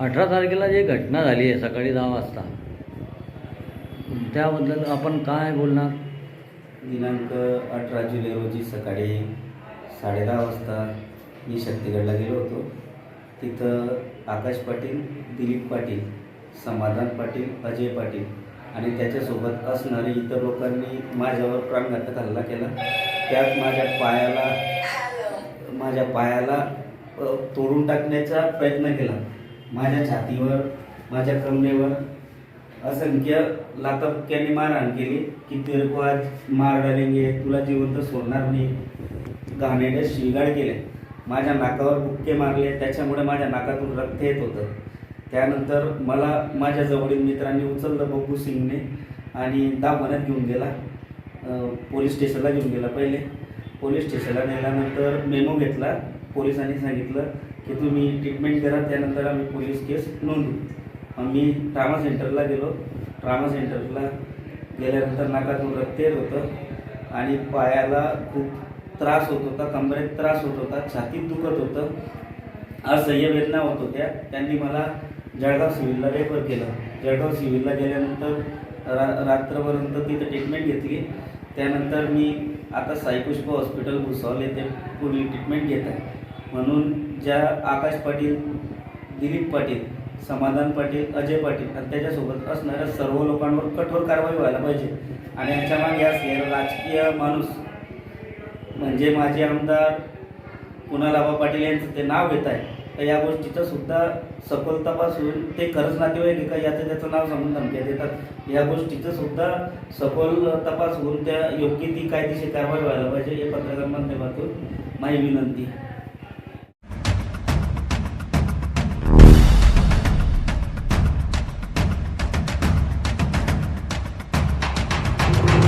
अठरा तारखेला जी घटना झाली आहे सकाळी दहा वाजता त्याबद्दल आपण काय बोलणार? दिनांक अठरा जुलै रोजी सकाळी साडेदहा वाजता मी शक्तिगडला गेलो होतो. तिथं आकाश पाटील दिलीप पाटील समाधान पाटील अजय पाटील आणि त्याच्यासोबत असणारे इतर लोकांनी माझ्यावर प्राणघातक हल्ला केला. त्यात माझ्या पायाला माझ्या पायाला तोडून टाकण्याचा प्रयत्न केला. माझ्या छातीवर माझ्या कमरेवर असंख्य लाथाबुक्क्यांनी मारहाण केली की तेरको आज मार डालेंगे तुला जिवंत सोडणार नाही. घाणेरड्या शिगाड केल्या माझ्या नाकावर बुक्के मारले. त्याच्यामुळे माझ्या नाकातून रक्त येत होतं. त्यानंतर मला माझ्या जवळील मित्रांनी उचललं बब्बू सिंगने आणि दाभाण्यात घेऊन गेला. पोलीस स्टेशनला घेऊन गेला पहिले. पोलीस स्टेशनला नेल्यानंतर मेमो घेतला. पोलिसांनी सांगितलं की तुम्ही ट्रीटमेंट करा त्यानंतर आम्ही पोलीस केस नोंदवू. मी ट्रामा सेंटरला गेलो. ट्रामा सेंटरला गेल्यानंतर नाकातून रक्त होतं आणि पायाला खूप त्रास होत होता कमरेत त्रास होत होता छातीत दुखत होतं. असह्य वेदना होत होत्या. त्यांनी मला जळगाव सिव्हिलला रेफर केलं. जळगाव सिव्हिलला गेल्यानंतर रा रात्रपर्यंत तिथं ट्रीटमेंट घेतली. त्यानंतर मी आता साईपुष्प हॉस्पिटल भुसावळ येथे पुढील ट्रीटमेंट घेत आहे. म्हणून ज्या आकाश पाटील दिलीप पाटील समाधान पाटील अजय पाटील आणि त्याच्यासोबत असणाऱ्या सर्व लोकांवर कठोर कारवाई व्हायला पाहिजे. आणि यांच्या मागे असलेला राजकीय माणूस म्हणजे माझे आमदार कुणालाबा पाटील यांचं ते नाव घेत आहे तर या गोष्टीचा सुद्धा सखोल तपास होऊन ते खरंच नातेवाईक आहे का याचं त्याचं नाव सांगून धमक्या देतात. या गोष्टीचं सुद्धा सखोल तपास होऊन त्या योग्य ती कायदेशीर कारवाई व्हायला पाहिजे. हे पत्रकार माध्यमातून माझी विनंती आहे.